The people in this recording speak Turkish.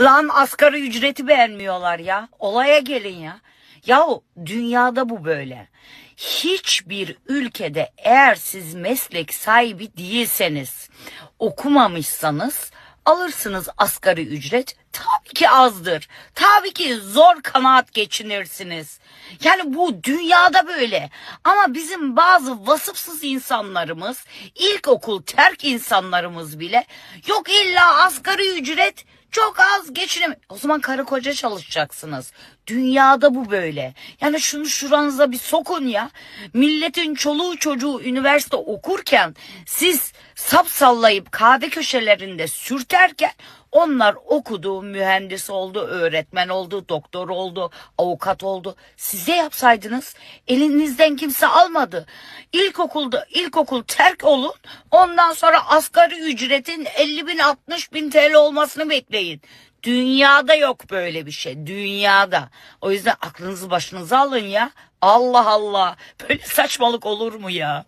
Lan asgari ücreti beğenmiyorlar ya. Olaya gelin ya. Yahu dünyada bu böyle. Hiçbir ülkede eğer siz meslek sahibi değilseniz, okumamışsanız alırsınız asgari ücret. Tabii ki azdır. Tabii ki zor kanaat geçinirsiniz. Yani bu dünyada böyle. Ama bizim bazı vasıfsız insanlarımız, ilkokul terk insanlarımız bile yok illa asgari ücret çok az geçinem. O zaman karı koca çalışacaksınız. Dünyada bu böyle. Yani şunu şuranıza bir sokun ya. Milletin çoluğu çocuğu üniversite okurken siz sap sallayıp kahve köşelerinde sürterken onlar okudu, mühendis oldu, öğretmen oldu, doktor oldu, avukat oldu. Size yapsaydınız elinizden kimse almadı. İlkokulda ilkokul terk olun ondan sonra asgari ücretin 50 bin 60 bin TL olmasını bekleyin. Dünyada yok böyle bir şey. Dünyada. O yüzden aklınızı başınıza alın ya. Allah Allah. Böyle saçmalık olur mu ya?